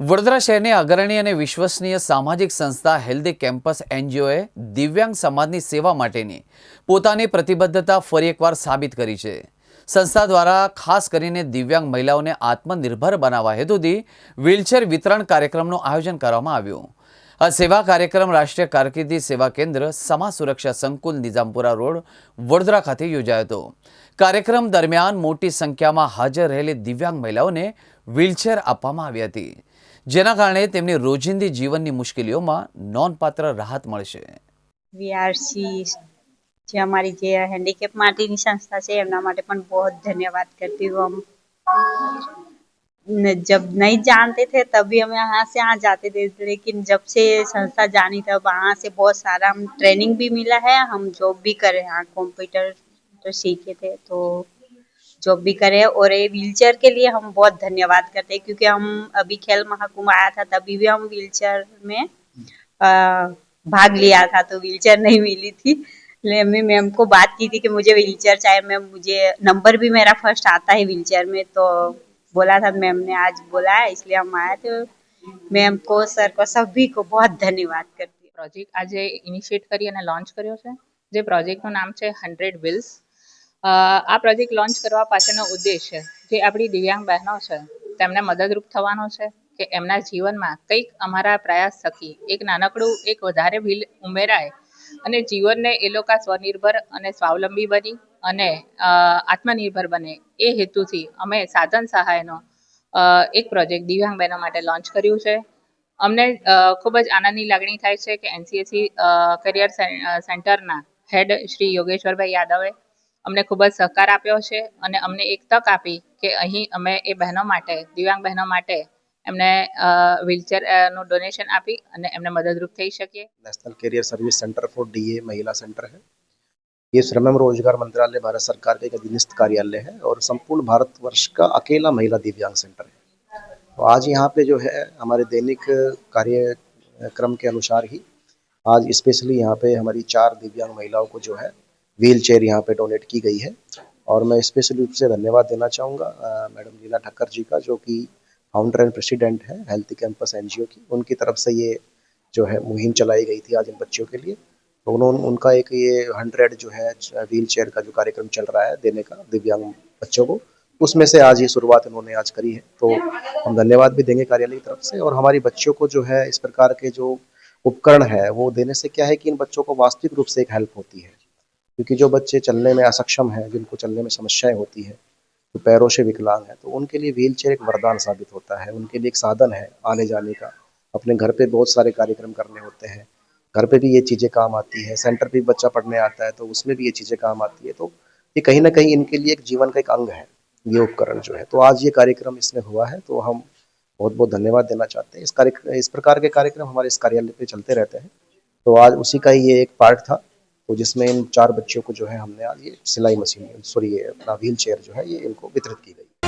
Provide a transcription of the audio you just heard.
વડોદરા શહેરની અગ્રણી અને વિશ્વસનીય સામાજિક સંસ્થા હેલ્ધી કેમ્પસ એનજીઓએ દિવ્યાંગ સમાજની સેવા માટેની પોતાની પ્રતિબદ્ધતા ફરી એકવાર સાબિત કરી છે. સંસ્થા દ્વારા ખાસ કરીને દિવ્યાંગ મહિલાઓને આત્મનિર્ભર બનાવવા હેતુથી વ્હીલચેર વિતરણ કાર્યક્રમનું આયોજન કરવામાં આવ્યું. આ સેવા કાર્યક્રમ રાષ્ટ્રીય કારકિર્દી સેવા કેન્દ્ર સમાજ સુરક્ષા સંકુલ નિઝામપુરા રોડ, વડોદરા ખાતે યોજાયો હતો. કાર્યક્રમ દરમિયાન મોટી સંખ્યામાં હાજર રહેલી દિવ્યાંગ મહિલાઓને વ્હીલચેર આપવામાં આવી હતી. જેના કારણે તેમની રોજિંદી જીવનની મુશ્કેલીઓમાં નોંધપાત્ર રાહત મળશે વીઆરસી જે हमारी જે હેન્ડીકેપ માટેની સંસ્થા છે એમના માટે પણ बहुत धन्यवाद करती हूँ हम न- जब नहीं जानते थे तभी हम यहाँ से यहाँ जाते थे लेकिन जब से ये संस्था जानी तब वहाँ से बहुत सारा हम ट्रेनिंग भी मिला है हम जॉब भी करे हैं कंप्यूटर तो सीखे थे तो जॉब भी करे और ये व्हीलचेयर के लिए हम बहुत धन्यवाद करते हैं क्योंकि हम अभी खेल महाकुंभ आया था तभी भी हम व्हीलचेयर में अ, भाग लिया था तो व्हीलचेयर नहीं मिली थी इसलिए मैं मैम को बात की थी कि मुझे व्हीलचेयर चाहिए मैम मुझे नंबर भी मेरा फर्स्ट आता है व्हीलचेयर में तो बोला था मैम ने आज बोला है इसलिए हम आए तो मैम को सर को सभी को बहुत धन्यवाद करती हूँ પ્રોજેક્ટ આજે ઇનિશિએટ કરી અને લોન્ચ કર્યો છે જે પ્રોજેક્ટનું નામ છે હંડ્રેડ વિલ્સ આ પ્રોજેક્ટ લોન્ચ કરવા પાછળનો ઉદ્દેશ્ય જે આપણી દિવ્યાંગ બહેનો છે, તેમને મદદરૂપ થવાનો છે કે એમના જીવનમાં કંઈક અમારા પ્રયાસ થકી એક નાનકડું, એક વધારે વ્હીલ ઉમેરાય અને જીવનને એ લોકો સ્વનિર્ભર અને સ્વાવલંબી બની અને આત્મનિર્ભર બને એ હેતુથી અમે સાધન સહાયનો એક પ્રોજેક્ટ દિવ્યાંગ બહેનો માટે લોન્ચ કર્યું છે. અમને ખૂબ જ આનંદની લાગણી થાય છે કે એનસીએસી કરિયર સેન્ટરના હેડ શ્રી યોગેશ્વરભાઈ યાદવે અમને ખૂબ જ સહકાર આપ્યો છે અને અમને એક તક આપી કે અહીં અમે એ બહેનો માટે દિવ્યાંગ બહેનો માટે એમને વ્હીલચેર નું ડોનેશન આપી અને એમને મદદરૂપ થઈ શકીએ national career service centre for DA महिला सेंटर है ये श्रम एवं रोजगार मंत्रालय भारत सरकार का एक अधीनस्थ कार्यालय है और संपूर्ण भारतवर्ष का अकेला महिला दिव्यांग सेंटर है तो आज यहाँ पे जो है हमारे दैनिक कार्यक्रम के अनुसार ही आज स्पेशली यहाँ पे हमारी चार दिव्यांग महिलाओं को जो है व्हील चेयर यहाँ पे डोनेट की गई है। और मैं स्पेशली रूप से धन्यवाद देना चाहूँगा मैडम लीला ठक्कर जी का, जो कि फाउंडर एंड प्रेसिडेंट है हेल्थ कैंपस एनजीओ की। उनकी तरफ़ से ये जो है मुहिम चलाई गई थी आज इन बच्चों के लिए। तो उन्होंने उनका एक ये हंड्रेड जो है व्हील चेयर का जो कार्यक्रम चल रहा है देने का, दिव्यांग बच्चों को, उसमें से आज ये शुरुआत उन्होंने आज करी है। तो हम धन्यवाद भी देंगे कार्यालय की तरफ़ से। और हमारी बच्चों को जो है, इस प्रकार के जो उपकरण है, वो देने से क्या है कि इन बच्चों को वास्तविक रूप से एक हेल्प होती है। क्योंकि जो बच्चे चलने में असक्षम हैं, जिनको चलने में समस्याएँ होती है, जो पैरों से विकलांग है तो उनके लिए व्हील चेयर एक वरदान साबित होता है। उनके लिए एक साधन है आने जाने का। अपने घर पे बहुत सारे कार्यक्रम करने होते हैं। घर पे भी ये चीज़ें काम आती है। सेंटर पे बच्चा पढ़ने आता है तो उसमें भी ये चीज़ें काम आती है। तो ये कहीं ना कहीं इनके लिए एक जीवन का एक अंग है, ये उपकरण जो है। तो आज ये कार्यक्रम इसमें हुआ है तो हम बहुत बहुत धन्यवाद देना चाहते हैं। इस कार्य इस प्रकार के कार्यक्रम हमारे इस कार्यालय पे चलते रहते हैं। तो आज उसी का ही ये एक पार्ट था। तो जिसमें इन चार बच्चों को जो है हमने आज ये सिलाई मशीन सॉरी ये अपना व्हील चेयर जो है, ये इनको वितरित की गई।